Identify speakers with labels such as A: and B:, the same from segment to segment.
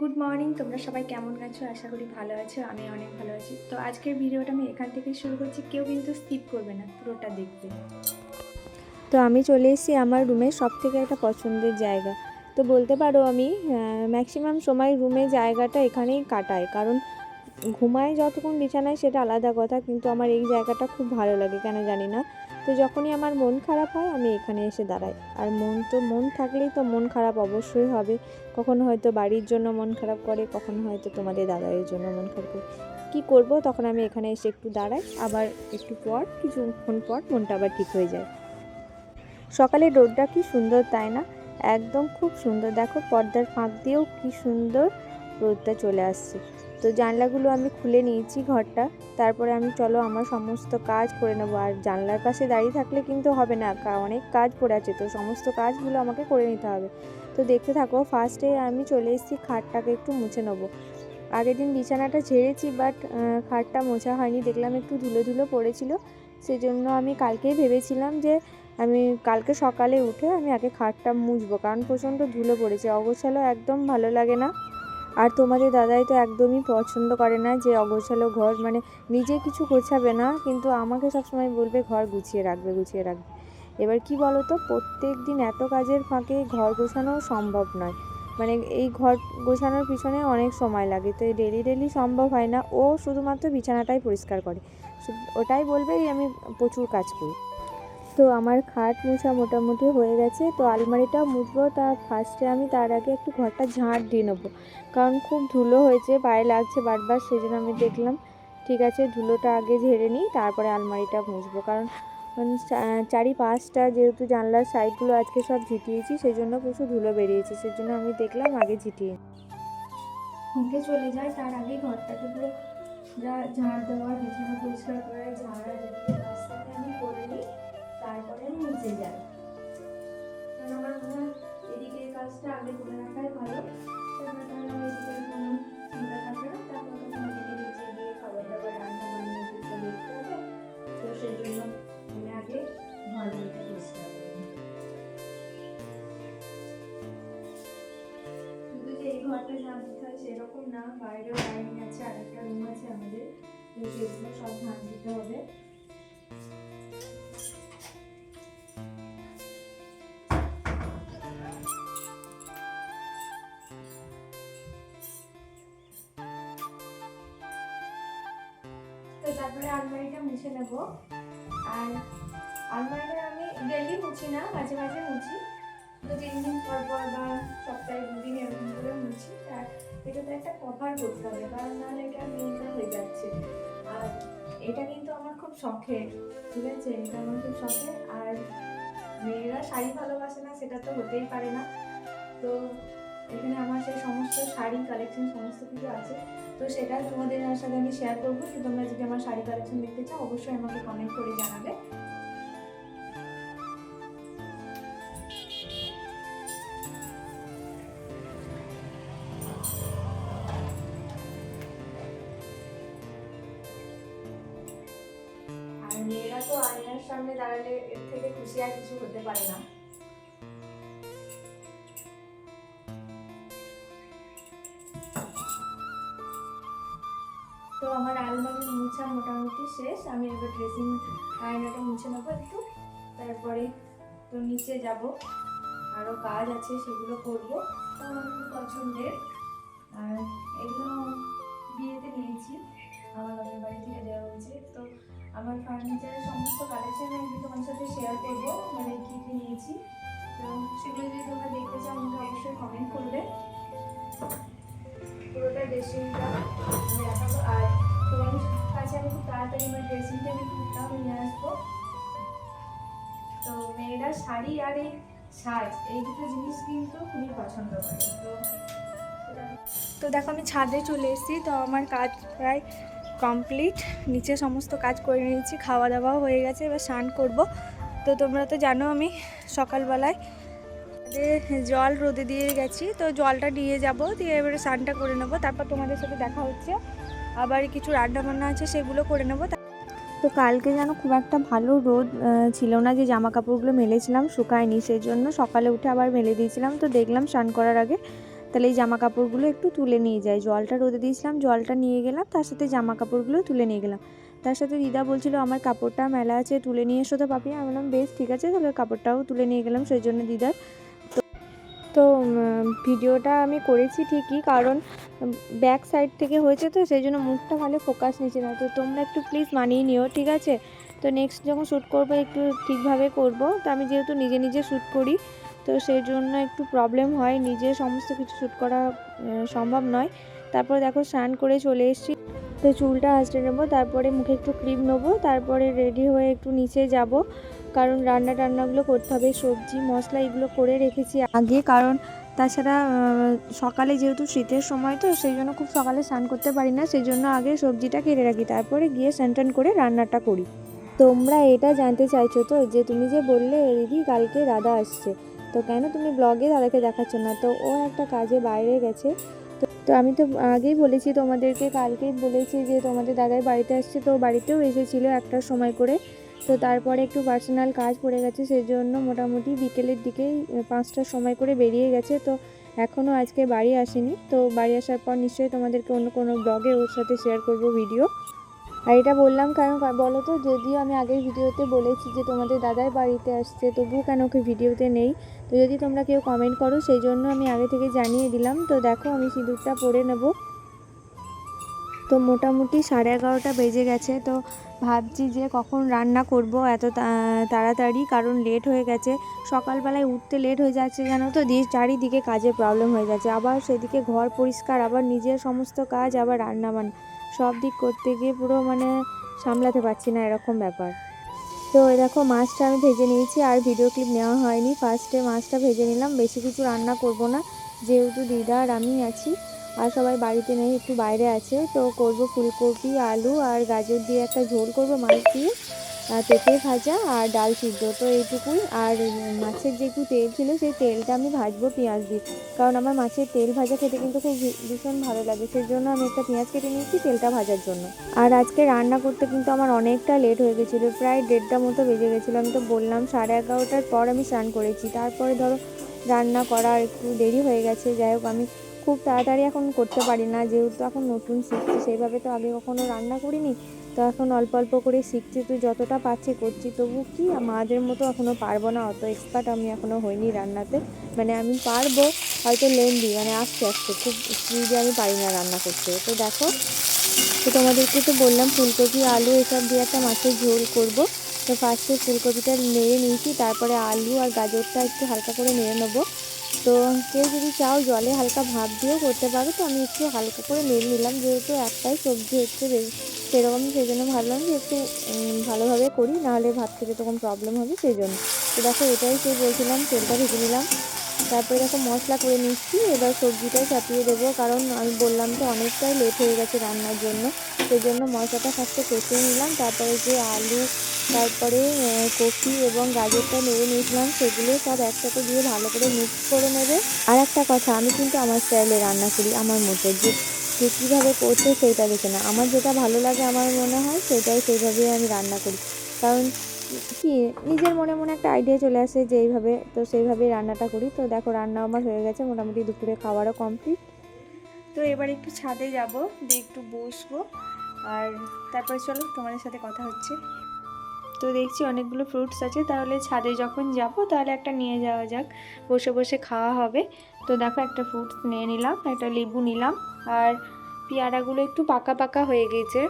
A: Good morning, তোমরা সবাই কেমন আছো? আশা করি ভালো আছো, আমি অনেক ভালো আছি। তো আজকের ভিডিওটা আমি এখান থেকেই শুরু করছি, কেউ কিন্তু স্কিপ করবে না, পুরোটা দেখবে। তো আমি চলে এসেছি আমার রুমের সব থেকে একটা পছন্দের জায়গা। তো বলতে পারো আমি ম্যাক্সিমাম সময় রুমে জায়গাটা এখানেই কাটাই, কারণ ঘুমায় যতক্ষণ বিছানায় সেটা আলাদা কথা, কিন্তু আমার এই জায়গাটা খুব ভালো লাগে, কেন জানি না? তো যখনই আমার মন খারাপ হয়, আমি এখানে এসে দাঁড়াই। আর মন তো, মন থাকলেই তো মন খারাপ অবশ্যই হবে। কখনো হয়তো বাড়ির জন্য মন খারাপ করে, কখনো হয়তো তোমাদের দাদাইয়ের জন্য মন খারাপ করে। কী করব? তখন আমি এখানে এসে একটু দাঁড়াই। আবার একটু পর, কিছুক্ষণ পর মনটা আবার ঠিক হয়ে যায়। সকালে রোদটা কি সুন্দর তাই না? একদম খুব সুন্দর। দেখো, পর্দার ফাঁক দিয়েও কি সুন্দর রোদটা চলে আসছে। তো জানলাগুলো আমি খুলে নিয়েছি ঘরটা। তারপরে আমি, চলো আমার সমস্ত কাজ করে নেব। আর জানলার পাশে দাঁড়িয়ে থাকলে কিন্তু হবে না অনেক কাজ পড়ে আছে। তো সমস্ত কাজগুলো আমাকে করে নিতে হবে। তো দেখতে থাকো ফার্স্টে আমি চলে এসেছি, খাটটাকে একটু মুছে নেব। আগের দিন বিছানাটা ঝেড়েছি বাট খাটটা মোছা হয়নি। দেখলাম একটু ধুলো ধুলো পড়েছিল। সেজন্য আমি কালকেই ভেবেছিলাম যে, আমি কালকে সকালে উঠে আমি আগে খাটটা মুছবো। কারণ প্রচণ্ড ধুলো পড়েছে। অগোছালো একদম ভালো লাগে না। আর তোমাদের দাদাই তো একদমই পছন্দ করে না যে অগোছালো ঘর মানে নিজে কিছু গোছাবে না, কিন্তু আমাকে সবসময় বলবে ঘর গুছিয়ে রাখবে গুছিয়ে রাখবে। এবার কি বলো তো প্রত্যেক দিন এত কাজের ফাঁকে ঘর গোছানো সম্ভব নয়। মানে এই ঘর গোছানোর পিছনে অনেক সময় লাগে, তো ডেলি ডেলি সম্ভব হয় না। ও শুধুমাত্র বিছানাটাই পরিষ্কার করে। ওটাই বলবে আমি প্রচুর কাজ করি। তো আমার খাট মোছা মোটামুটি হয়ে গেছে। তো আলমারিটা মুছবো, তা ফার্স্টে আমি তার আগে একটু ঘরটা ঝাঁট দিয়ে নেব। কারণ খুব ধুলো হয়েছে, পায়ে লাগছে বারবার সেই জন্য আমি দেখলাম, ঠিক আছে, ধুলোটা আগে ঝেড়ে নিই, তারপরে আলমারিটা মুছবো। কারণ চারি পাঁচটা যেহেতু জানলার সাইডগুলো আজকে সব ঝিটিয়েছি সেই জন্য প্রচুর ধুলো বেরিয়েছে সেই জন্য আমি দেখলাম আগে ঝিটিয়ে চলে যায়, তার আগে ঘরটাকে পুরো যা দেওয়া, বিছানা পরিষ্কার করা, ঝাড়া যাই কারণ আমার মনে হয় কাজটা আগে করে রাখাই ভালো। তো সেই জন্য আগে যে এই ঘরটা হয় সেরকম না, বাইরেও ডাইনিং আছে আর একটা রুম আছে আমাদের। সব ঝাঁট দিতে হবে। তারপরে আলমারিটা মুছে নেব। আর আলমারিটা আমি ডেলি মুছি না, মাঝে মাঝে মুছি। দু তিন দিন পর পর বা সপ্তাহে দু দুদিন এরকম করে মুছি। আর এটাতে একটা কভার করতে হবে, কারণ নাহলে এটা নোংরা হয়ে যাচ্ছে। আর এটা কিন্তু আমার খুব শখের, ঠিক আছে? এটা আমার খুব শখের। আর মেয়েরা শাড়ি ভালোবাসে না, সেটা তো হতেই পারে না। তো এখানে আমার সেই সমস্ত শাড়ি কালেকশন সমস্ত কিছু আছে। তো সেটা তোমাদের সাথে আমি শেয়ার করব। তো তোমরা যদি আমার শাড়ি কালেকশন দেখতে চাও, অবশ্যই আমাকে কমেন্ট করে জানাবে। আর মেয়েরা তো আয়নার সামনে দাঁড়ালে এর থেকে খুশি আর কিছু হতে পারে না। মুছা মোটামুটি শেষ। আমি এবার ড্রেসিং আয়নাটা মুছে নেব একটু। তারপরে তো নিচে যাব। আরও কাজ আছে, সেগুলো করব। আমার খুব পছন্দের। আর এগুলো বিয়েতে নিয়েছি। আমার বাবার বাড়ি থেকে দেওয়া হয়েছে। তো আমার ফার্নিচারের সমস্ত কালেকশন আমি তোমার সাথে শেয়ার করব। মানে কী কী নিয়েছি। তো সেগুলো যদি তোমরা দেখতে চাও, আমাকে অবশ্যই কমেন্ট করবে। পুরোটা ড্রেসিংটা আর তোমার কাছে আমি খুব তাড়াতাড়ি আমার ড্রেসিং টেবিল টুকটাও নিয়ে আসব। তো মেয়েরা শাড়ি আর এই সাজ এই দুটো জিনিস কিন্তু খুবই পছন্দ করে। তো দেখো আমি ছাদে চলে এসেছি, তো আমার কাজ প্রায় কমপ্লিট নিচে সমস্ত কাজ করে নিয়েছি খাওয়া দাওয়াও হয়ে গেছে, এবার স্নান করব। তো তোমরা তো জানো আমি সকালবেলায় জল রোদে দিয়ে গেছি, তো জলটা নিয়ে যাব, দিয়ে এবারে স্নানটা করে নেব, তারপর তোমাদের সাথে দেখা হচ্ছে। আবার কিছু রান্না বান্না আছে, সেগুলো করে নেব। তো কালকে যেন খুব একটা ভালো রোদ ছিল না যে জামা কাপড়গুলো মেলেছিলাম, শুকায়নি সেই জন্য সকালে উঠে আবার মেলে দিয়েছিলাম। তো দেখলাম স্নান করার আগে তাহলে এই জামা কাপড়গুলো একটু তুলে নিয়ে যাই। জলটা রোদে দিয়েছিলাম, জলটা নিয়ে গেলাম, তার সাথে জামা কাপড়গুলো তুলে নিয়ে গেলাম। তার সাথে দিদা বলছিল, আমার কাপড়টা মেলা আছে, তুলে নিয়ে এসো তো পাপি। আমি বললাম, বেশ, ঠিক আছে, তাহলে কাপড়টাও তুলে নিয়ে গেলাম, সেই জন্য দিদার। তো ভিডিওটা আমি করেছি ঠিকই, কারণ ব্যাক সাইড থেকে হয়েছে তো, সেই জন্য মুখটা ভালো ফোকাস নিচ্ছে না। তো তোমরা একটু প্লিজ মানিয়ে নিও, ঠিক আছে? তো নেক্সট যখন শ্যুট করব, একটু ঠিকভাবে করব। তো আমি যেহেতু নিজে নিজে শ্যুট করি, তো সেই জন্য একটু প্রবলেম হয়। নিজে সমস্ত কিছু শ্যুট করা সম্ভব নয়। তারপর দেখো স্নান করে চলে এসেছি। তো চুলটা আঁচড়ে নেব, তারপরে মুখে একটু ক্রিম নেব, তারপরে রেডি হয়ে একটু নিচে যাব। কারণ রান্না টান্নাগুলো করতে হবে, সবজি, মশলা এগুলো করে রেখেছি আগে। কারণ তাছাড়া সকালে যেহেতু শীতের সময় তো সেই জন্য খুব সকালে স্নান করতে পারি না, সেই জন্য আগে সবজিটা কেটে রাখি, তারপরে গিয়ে স্নান করে রান্নাটা করি। তোমরা এটা জানতে চাইছো তো, যে তুমি যে বললে দিদি, কালকে দাদা আসছে। তো কেন তুমি ব্লগে দাদাকে দেখাচ্ছ না? তো ও একটা কাজে বাইরে গেছে। তো আমি তো আগেই বলেছি তোমাদেরকে কালকেই বলেছি যে তোমাদের দাদাই বাড়িতে আসছে, তো বাড়িতেও এসেছিল একটা সময় করে। তো তারপরে একটু পার্সোনাল কাজ পড়ে গেছে সেই জন্য মোটামুটি বিকেলের দিকেই পাঁচটার সময় করে বেরিয়ে গেছে। তো এখনও আজকে বাড়ি আসেনি। তো বাড়ি আসার পর নিশ্চয়ই তোমাদেরকে অন্য কোনো ব্লগে ওর সাথে শেয়ার করব ভিডিও আর এটা বললাম কারণ বলো তো যদিও আমি আগের ভিডিওতে বলেছি যে তোমাদের দাদাই বাড়িতে আসছে, তবুও কেন ওকে ভিডিওতে নেই? তো যদি তোমরা কেউ কমেন্ট করো সেই জন্য আমি আগে থেকে জানিয়ে দিলাম। তো দেখো, আমি সিঁদুরটা পরে নেব। তো মোটামুটি সাড়ে এগারোটা বেজে গেছে। তো ভাবছি যে কখন রান্না করব এত তাড়াতাড়ি, কারণ লেট হয়ে গেছে। সকালবেলায় উঠতে লেট হয়ে যাচ্ছে, জানো তো? দিয়ে চারিদিকে কাজের প্রবলেম হয়ে যাচ্ছে। আবার সেদিকে ঘর পরিষ্কার, আবার নিজের সমস্ত কাজ, আবার রান্না সব দিক করতে গিয়ে পুরো মানে সামলাতে পারছি না এরকম ব্যাপার। তো দেখো, মাছটা আমি ভেজে নিয়েছি, আর ভিডিও ক্লিপ নেওয়া হয়নি। ফার্স্টে মাছটা ভেজে নিলাম, বেশি কিছু রান্না করব না। যেহেতু দিদা আর আমি আছি আর সবাই বাড়িতে নেই, একটু বাইরে আছে। তো করব ফুলকপি, আলু আর গাজর দিয়ে একটা ঝোল করব, মাছ দিয়ে। পেঁপে ভাজা আর ডাল সিদ্ধ। তো এইটুকুই। আর মাছের যে একটু তেল ছিল, সেই তেলটা আমি ভাজবো পেঁয়াজ দিয়ে। কারণ আমার মাছের তেল ভাজা খেতে কিন্তু খুব ভীষণ ভালো লাগে। সেই জন্য আমি একটা পেঁয়াজ কেটে নিয়েছি তেলটা ভাজার জন্য। আর আজকে রান্না করতে কিন্তু আমার অনেকটা লেট হয়ে গেছিল। প্রায় দেড়টা মতো বেজে গেছিল। আমি তো বললাম সাড়ে এগারোটার পর আমি স্নান করেছি। তারপরে ধরো রান্না করা একটু দেরি হয়ে গেছে। যাই হোক, আমি খুব তাড়াতাড়ি এখন করতে পারি না। যেহেতু এখন নতুন শিখছি, সেইভাবে তো আগে কখনো রান্না করিনি। তো এখন অল্প অল্প করে শিখছি, তো যতটা পারছি করছি। তবু কি মাদের মতো এখনও পারব না, অত এক্সপার্ট আমি এখনও হইনি রান্নাতে। মানে আমি পারব, হয়তো লেন্দি মানে আস্তে আস্তে। খুব স্পিডে আমি পারি না রান্না করতে। তো দেখো, তো তোমাদেরকে তো বললাম ফুলকপি, আলু, এসব দিয়ে একটা মাছের ঝোল করব। তো ফার্স্টে ফুলকপিটা নেড়ে নিয়েছি, তারপরে আলু আর গাজরটা একটু হালকা করে নেড়ে নেব। তো কেউ যদি চাও জলে হালকা ভাব দিয়েও করতে পারো, তো আমি একটু হালকা করে নেড়ে নিলাম। যেহেতু একটাই সবজি বেশ সেরকম সেই জন্য ভাবলাম যে একটু ভালোভাবে করি, নাহলে ভাত খেতে তখন প্রবলেম হবে সেই জন্য তো দেখো এটাই সে বলছিলাম, তেলটা ভেজে নিলাম। তারপরে দেখো মশলা করে নিচ্ছি। এবার সবজিটাই চাপিয়ে দেবো, কারণ আমি বললাম তো অনেকটাই লেট হয়ে গেছে রান্নার জন্য। সেই জন্য মশলাটা ফার্স্টে কষিয়ে নিলাম, তারপরে যে আলু, তারপরে কপি এবং গাজরটা নেড়ে নিয়েছিলাম, সেগুলো সব একসাথে দিয়ে ভালো করে মিক্স করে নেবে। আর একটা কথা, আমি কিন্তু আমার স্টাইলে রান্না করি, আমার মতো। যে কে কীভাবে করছে সেইটা দেখে না। আমার যেটা ভালো লাগে, আমার মনে হয়, সেটাই সেইভাবেই আমি রান্না করি। কারণ কি, নিজের মনে মনে একটা আইডিয়া চলে আসে যে এইভাবে, তো সেইভাবেই রান্নাটা করি। তো দেখো রান্না আমার হয়ে গেছে, মোটামুটি দুপুরে খাওয়ারও কমপ্লিট তো এবার একটু ছাদে যাব, দিয়ে একটু বসবো। আর তারপরে চলো, তোমাদের সাথে কথা হচ্ছে। তো দেখছি অনেকগুলো ফ্রুটস আছে, তাহলে ছাদে যখন যাব, তাহলে একটা নিয়ে যাওয়া যাক। বসে বসে খাওয়া হবে। তো দেখো একটা ফ্রুটস নিয়ে নিলাম, একটা লেবু নিলাম। আর পেয়ারাগুলো একটু পাকা পাকা হয়ে গেছে।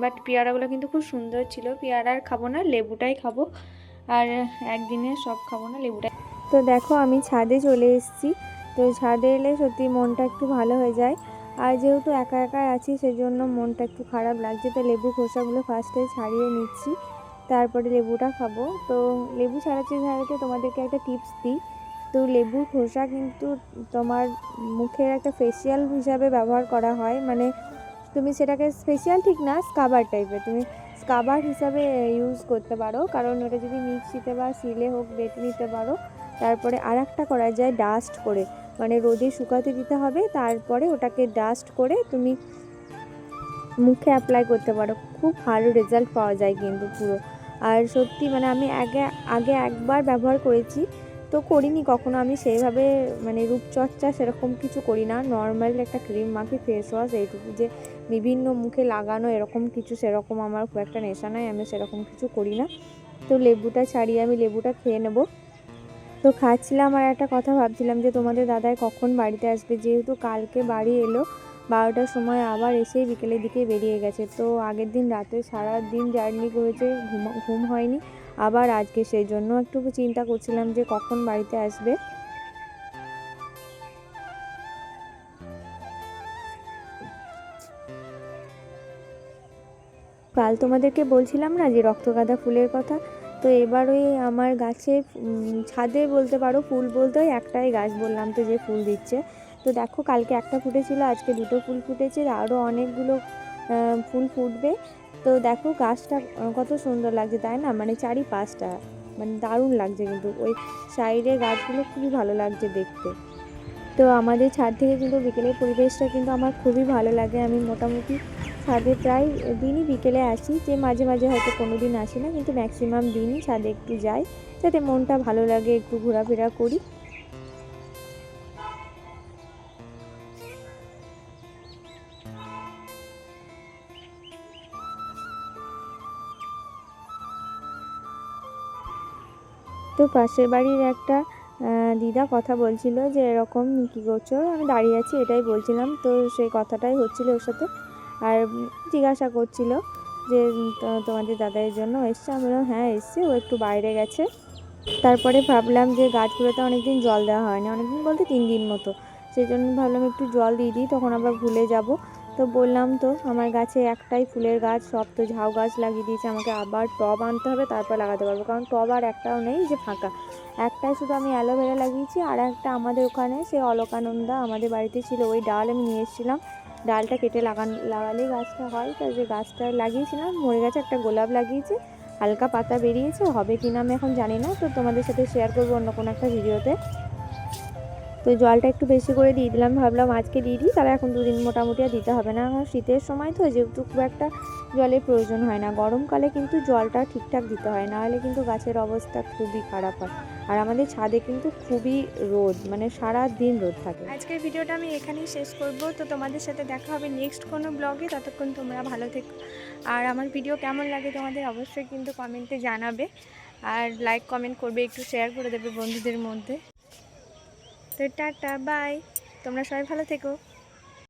A: বাট পেয়ারাগুলো কিন্তু খুব সুন্দর ছিল। পেয়ারা আর খাব না, লেবুটাই খাব। আর একদিনে সব খাব না, লেবুটাই। তো দেখো আমি ছাদে চলে এসেছি। তো ছাদে এলে সত্যি মনটা একটু ভালো হয়ে যায়। আর যেহেতু একা একা আছি, সেজন্য মনটা একটু খারাপ লাগছে। তো লেবু খোসাগুলো ফার্স্টে ছাড়িয়ে নিচ্ছি। তারপরে লেবুটা খাব। তো লেবু ছাড়াতে ছাড়াতে তোমাদেরকে একটা টিপস দিই। তো লেবুর খোসা কিন্তু তোমার মুখের একটা ফেসিয়াল হিসাবে ব্যবহার করা হয়। মানে তুমি সেটাকে স্পেশাল ঠিক না স্কাবার টাইপের তুমি স্কাবার হিসাবে ইউজ করতে পারো। কারণ ওটা যদি মিক্সিতে বা সিলে হোক, বেটে নিতে পারো। তারপরে আর একটা করা যায় ডাস্ট করে। মানে রোদে শুকাতে দিতে হবে। তারপরে ওটাকে ডাস্ট করে তুমি মুখে অ্যাপ্লাই করতে পারো। খুব ভালো রেজাল্ট পাওয়া যায় কিন্তু পুরো। আর সত্যি মানে আমি আগে আগে একবার ব্যবহার করেছি। তো করিনি, কখনো আমি সেইভাবে মানে রূপচর্চা সেরকম কিছু করি না। নর্মাল একটা ক্রিম মাখি ফেস ওয়াশ এইটুকু যে বিভিন্ন মুখে লাগানো এরকম কিছু সেরকম আমার খুব একটা নেশা নাই, আমি সেরকম কিছু করি না। তো লেবুটা ছাড়িয়ে আমি লেবুটা খেয়ে নেব। তো খাচ্ছিলাম আর একটা কথা ভাবছিলাম যে তোমাদের দাদাই কখন বাড়িতে আসবে? যেহেতু কালকে বাড়ি এলো বারোটার সময় আবার এসেই বিকেলের দিকে বেরিয়ে গেছে। তো আগের দিন রাতে সারা দিন জার্নি করেছে, ঘুম ঘুম হয়নি। আবার আজকে সেই জন্য একটু চিন্তা করছিলাম যে কখন বাড়িতে আসবে। কাল তোমাদেরকে বলছিলাম না যে রক্তগাঁদা ফুলের কথা? তো এবার ওই আমার গাছে ছাদে বলতে পারো, ফুল বলতে ওই একটাই গাছ বললাম তো যে ফুল দিচ্ছে। তো দেখো কালকে একটা ফুটেছিল, আজকে দুটো ফুল ফুটেছে আরও অনেকগুলো ফুল ফুটবে। তো দেখো গাছটা কত সুন্দর লাগছে, তাই না? মানে চারি পাঁচটা মানে দারুণ লাগছে কিন্তু। ওই সাইডের গাছগুলো খুবই ভালো লাগছে দেখতে। তো আমাদের ছাদ থেকে কিন্তু বিকেলের পরিবেশটা কিন্তু আমার খুবই ভালো লাগে। আমি মোটামুটি ছাদে প্রায় দিনই বিকেলে আসি, যে মাঝে মাঝে হয়তো কোনো দিন আসি না, কিন্তু ম্যাক্সিমাম দিনই ছাদে একটু যাই, যাতে মনটা ভালো লাগে, একটু ঘোরাফেরা করি। পাশের বাড়ির একটা দিদা কথা বলছিল যে, এরকম কী করছ? আমি দাঁড়িয়ে আছি, এটাই বলছিলাম। তো সেই কথাটাই হচ্ছিল ওর সাথে। আর জিজ্ঞাসা করছিল যে তোমাদের দাদাইয়ের জন্য এসছে? আমি বললাম হ্যাঁ এসছে। ও একটু বাইরে গেছে। তারপরে ভাবলাম যে, গাছগুলোতে অনেকদিন জল দেওয়া হয়নি। অনেকদিন বলতে তিন দিন মতো। সেই জন্য ভাবলাম একটু জল দিয়ে দিই, তখন আবার ভুলে যাব। তো বললাম তো, আমার গাছে একটাই ফুলের গাছ, সব তো ঝাউ গাছ লাগিয়ে দিয়েছে, আমাকে আবার টব আনতে হবে, তারপর লাগাতে পারব। কারণ টব আর একটাও নেই যে ফাঁকা। একটাই শুধু আমি অ্যালোভেরা লাগিয়েছি, আর একটা আমাদের ওখানে, সে অলকানন্দা আমাদের বাড়িতে ছিল, ওই ডাল আমি নিয়ে এসেছিলাম। ডালটা কেটে লাগান, লাগালেই গাছটা হয় তাই যে গাছটা লাগিয়েছিলাম, মরে গেছে, একটা গোলাপ লাগিয়েছি, হালকা পাতা বেরিয়েছে, হবে কি না আমি এখন জানি না, তো তোমাদের সাথে শেয়ার করব অন্য কোনো একটা ভিডিওতে তো জলটা একটু বেশি করে দিয়ে দিলাম, ভাবলাম আজকে দিয়ে দিই, তাহলে এখন দুদিন মোটামুটি আর দিতে হবে না। এখন শীতের সময় তো যেহেতু খুব একটা জলের প্রয়োজন হয় না, গরমকালে কিন্তু জলটা ঠিকঠাক দিতে হয় না হলে কিন্তু গাছের অবস্থা খুবই খারাপ হয়। আর আমাদের ছাদে কিন্তু খুবই রোদ মানে সারা দিন রোদ থাকে। আজকের ভিডিওটা আমি এখানেই শেষ করব। তো তোমাদের সাথে দেখা হবে নেক্সট কোনো ব্লগে ততক্ষণ তোমরা ভালো থেকো। আর আমার ভিডিও কেমন লাগে তোমাদের অবশ্যই কিন্তু কমেন্টে জানাবে। আর লাইক কমেন্ট করবে, একটু শেয়ার করে দেবে বন্ধুদের মধ্যে। তো টাটা বাই। তোমরা সবাই ভালো থেকো।